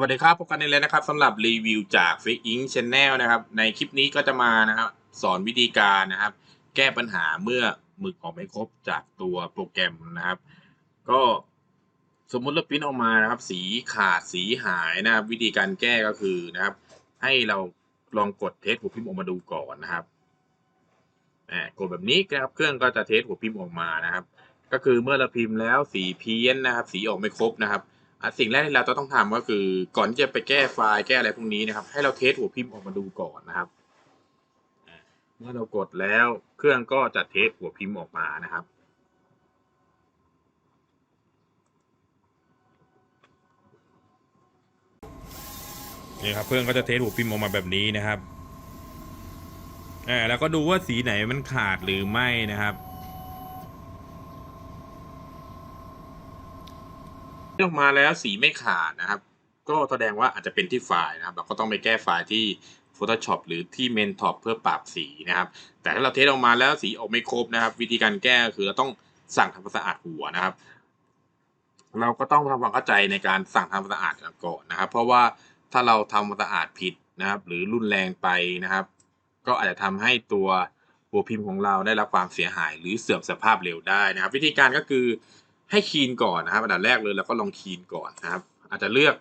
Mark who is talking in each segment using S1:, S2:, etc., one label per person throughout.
S1: วัสดีครับพบกันในเลยนะครับสำหรับรีวิวจาก f a k e Ink Channel นะครับ ในคลิปนี้ก็จะมานะครับสอนวิธีการนะครับ แก้ปัญหาเมื่อหมึกออกไม่ครบจากตัวโปรแกรมนะครับ ก็สมมุติเราปริ้นออกมานะครับ สีขาดสีหายนะครับ วิธีการแก้ก็คือนะครับ ให้เราลองกดเทสหัวพิมพ์ออกมาดูก่อนนะครับอ่ากดแบบนี้นะครับเครื่องก็จะเทสหัวพิมพ์ออกมานะครับ ก็คือเมื่อเราพิมพ์แล้วสีเพี้ยนนะครับ สีออกไม่ครบนะครับ สิ่งแรกที่เราต้องทำก็คือ ก่อนที่จะไปแก้ไฟล์แก้อะไรพวกนี้นะครับ ให้เราเทสหัวพิมพ์ออกมาดูก่อนนะครับเมื่อเรากดแล้วเครื่องก็จะเทสหัวพิมพ์ออกมานะครับนี่ครับเครื่องก็จะเทสหัวพิมพ์ออกมาแบบนี้นะครับอ่าแล้วก็ดูว่าสีไหนมันขาดหรือไม่นะครับ ออกมาแล้วสีไม่ขาดนะครับ ก็แสดงว่าอาจจะเป็นที่ไฟล์นะครับ เราก็ต้องไปแก้ไฟล์ที่ Photoshop หรือที่ Mentop เพื่อปรับสีนะครับ แต่ถ้าเราเทสออกมาแล้วสีออกไม่ครบนะครับ วิธีการแก้คือเราต้องสั่งทำความสะอาดหัวนะครับ เราก็ต้องทำความเข้าใจในการสั่งทำความสะอาดก่อนนะครับ เพราะว่าถ้าเราทำความสะอาดผิดนะครับ หรือรุนแรงไปนะครับ ก็อาจจะทำให้ตัวหัวพิมพ์ของเราได้รับความเสียหาย หรือเสื่อมสภาพเร็วได้นะครับ วิธีการก็คือ ให้คีนก่อนนะครับอันดับแรกเลยเราก็ลองคีนก่อนนะครับ อาจจะเลือก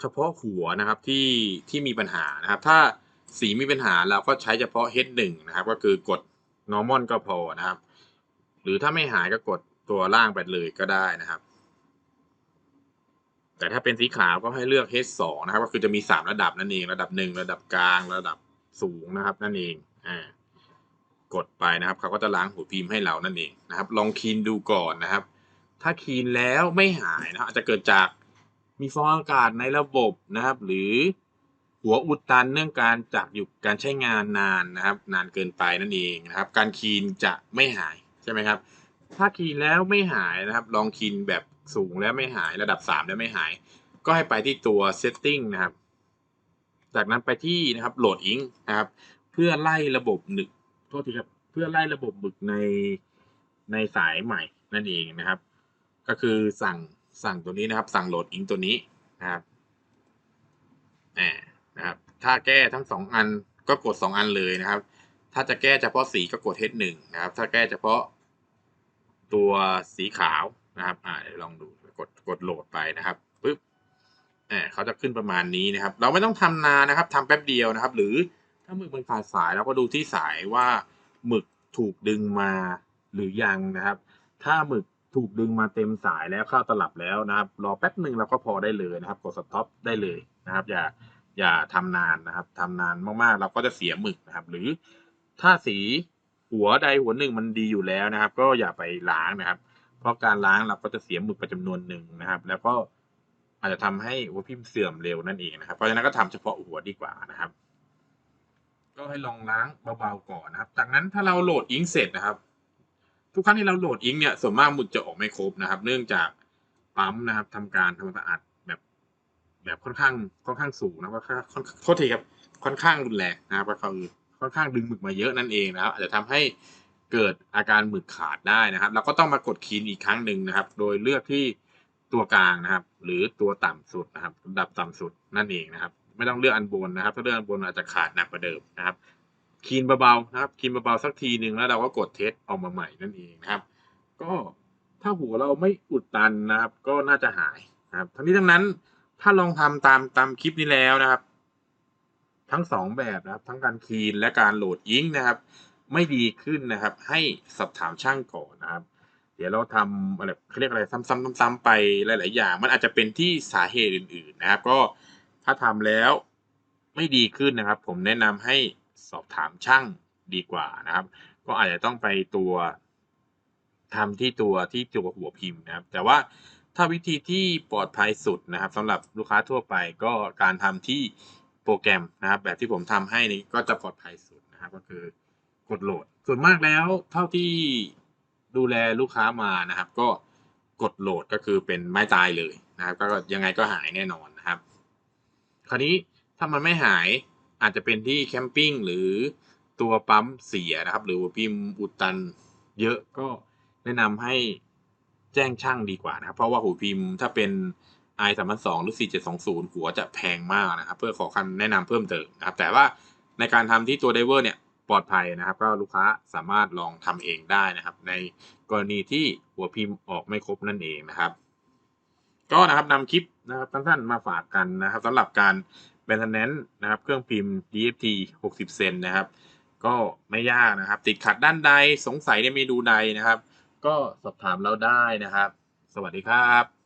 S1: เฉพาะหัวนะครับที่ที่มีปัญหานะครับ ถ้าสีมีปัญหาเราก็ใช้เฉพาะ H1 นะครับ ก็คือกด normal ก็พอนะครับ หรือถ้าไม่หายก็กดตัวล่างไปเลยก็ได้นะครับ แต่ถ้าเป็นสีขาวก็ให้เลือก H2 นะครับ ก็คือจะมี 3 ระดับนั่นเอง ระดับ 1 ระดับกลาง ระดับสูงนะครับ นั่นเอง อ่า กดไปนะครับเขาก็จะล้างหัวพิมพ์ให้เรานั่นเองนะครับ ลองคีนดูก่อนนะครับ ถ้าคีนแล้วไม่หายนะอาจจะเกิดจากมีฟองอากาศในระบบนะครับ หรือหัวอุดตันเนื่องการจากอยู่การใช้งานนานนะครับ นานเกินไปนั่นเองนะครับ การคีนจะไม่หายใช่ไหมครับ ถ้าคีนแล้วไม่หายนะครับ ลองคีนแบบสูงแล้วไม่หายระดับ 3 แล้วไม่หาย ก็ให้ไปที่ตัว setting นะครับ จากนั้นไปที่นะครับโหลดอิงนะครับ เพื่อไล่ระบบหนึก โทษทีครับเพื่อไล่ระบบบึกในในสายใหม่นั่นเองนะครับ ก็คือสั่งสั่งตัวนี้นะครับ สั่งโหลดอิงตัวนี้นะครับอ่านะครับ ถ้าแก้ทั้งสองอันก็กดสองอันเลยนะครับ ถ้าจะแก้เฉพาะสีก็กด H1 นะครับ ถ้าแก้เฉพาะตัวสีขาวนะครับ อ่าเดี๋ยวลองดูกดกดโหลดไปนะครับปึ๊บอ่าเขาจะขึ้นประมาณนี้นะครับ เราไม่ต้องทำนานนะครับทำแป๊บเดียวนะครับ หรือ ถ้าหมึกมันขาดสายเราก็ดูที่สายว่าหมึกถูกดึงมาหรือยังนะครับ ถ้าหมึกถูกดึงมาเต็มสายแล้วเข้าตลับแล้วนะครับ รอแป๊บหนึ่งเราก็พอได้เลยนะครับ กดสต็อปได้เลยนะครับ อย่าอย่าทำนานนะครับทำนานมากๆ เราก็จะเสียหมึกนะครับ หรือถ้าสีหัวใดหัวหนึ่งมันดีอยู่แล้วนะครับ ก็อย่าไปล้างนะครับ เพราะการล้างเราก็จะเสียหมึกไปจำนวนหนึ่งนะครับ แล้วก็อาจจะทำให้หัวพิมพ์เสื่อมเร็วนั่นเองนะครับ เพราะฉะนั้นก็ทำเฉพาะหัวดีกว่านะครับ ก็ให้ลองล้างเบาๆก่อนนะครับ จากนั้นถ้าเราโหลดอิงเสร็จนะครับ ทุกครั้งที่เราโหลดอิงเนี่ยส่วนมากหมึกจะออกไม่ครบนะครับ เนื่องจากปั๊มนะครับทำการทำความสะอาดแบบแบบค่อนข้างค่อนข้างสูงนะครับค่อนข้างโทษทีครับค่อนข้างรุนแรงนะครับก็คือค่อนข้างดึงหมึกมาเยอะนั่นเองนะครับ อาจจะทำให้เกิดอาการหมึกขาดได้นะครับ เราก็ต้องมากดคีนอีกครั้งหนึ่งนะครับ โดยเลือกที่ตัวกลางนะครับ หรือตัวต่ำสุดนะครับระดับต่ำสุดนั่นเองนะครับ ไม่ต้องเลือกอันบนนะครับ ถ้าเลือกอันบนอาจจะขาดหนักกว่าเดิมนะครับคีนเบาๆนะครับคีนเบาๆสักทีหนึ่งแล้วเราก็กดเทสออกมาใหม่นั่นเองนะครับ ก็ถ้าหัวเราไม่อุดตันนะครับ ก็น่าจะหายนะครับ ทั้งนี้ทั้งนั้นถ้าลองทำตามตามคลิปนี้แล้วนะครับ ทั้งสองแบบนะครับ ทั้งการคีนและการโหลดอิงนะครับ ไม่ดีขึ้นนะครับ ให้สอบถามช่างก่อนนะครับ เดี๋ยวเราทำอะไรเขาเรียกอะไรซ้ำๆๆๆไปหลาย ๆ อย่าง มันอาจจะเป็นที่สาเหตุอื่น ๆ นะครับ ก็ ถ้าทำแล้วไม่ดีขึ้นนะครับ ผมแนะนำให้สอบถามช่างดีกว่านะครับ ก็อาจจะต้องไปตัวทำที่ตัวที่ตัวหัวพิมพ์นะครับ แต่ว่าถ้าวิธีที่ปลอดภัยสุดนะครับสำหรับลูกค้าทั่วไปก็การทำที่โปรแกรมนะครับ แบบที่ผมทำให้นี้ก็จะปลอดภัยสุดนะครับ ก็คือกดโหลด ส่วนมากแล้วเท่าที่ดูแลลูกค้ามานะครับ ก็กดโหลดก็คือเป็นไม้ตายเลยนะครับ ก็ยังไงก็หายแน่นอนนะครับ คราวนี้ถ้ามันไม่หายอาจจะเป็นที่แคมปิ้งหรือตัวปั๊มเสียนะครับ หรือหัวพิมพ์อุดตันเยอะก็แนะนำให้แจ้งช่างดีกว่านะครับ เพราะว่าหัวพิมพ์ถ้าเป็น i 3 2 0หรือ 4720 หัวจะแพงมากนะครับ เพื่อขอคำแนะนำเพิ่มเติมนะครับ แต่ว่าในการทำที่ตัวไดเวอร์เนี่ยปลอดภัยนะครับ ก็ลูกค้าสามารถลองทำเองได้นะครับ ในกรณีที่หัวพิมพ์ออกไม่ครบนั่นเองนะครับ ก็นะครับนำคลิป นะครับสั้นๆมาฝากกันนะครับสำหรับการแ a น t น n นะครับเครื่องพิมพ์ DFT 60 เซนนะครับ ก็ไม่ยากนะครับ ติดขัดด้านใดสงสัยในเมนูใดนะครับ ก็สอบถามเราได้นะครับ สวัสดีครับ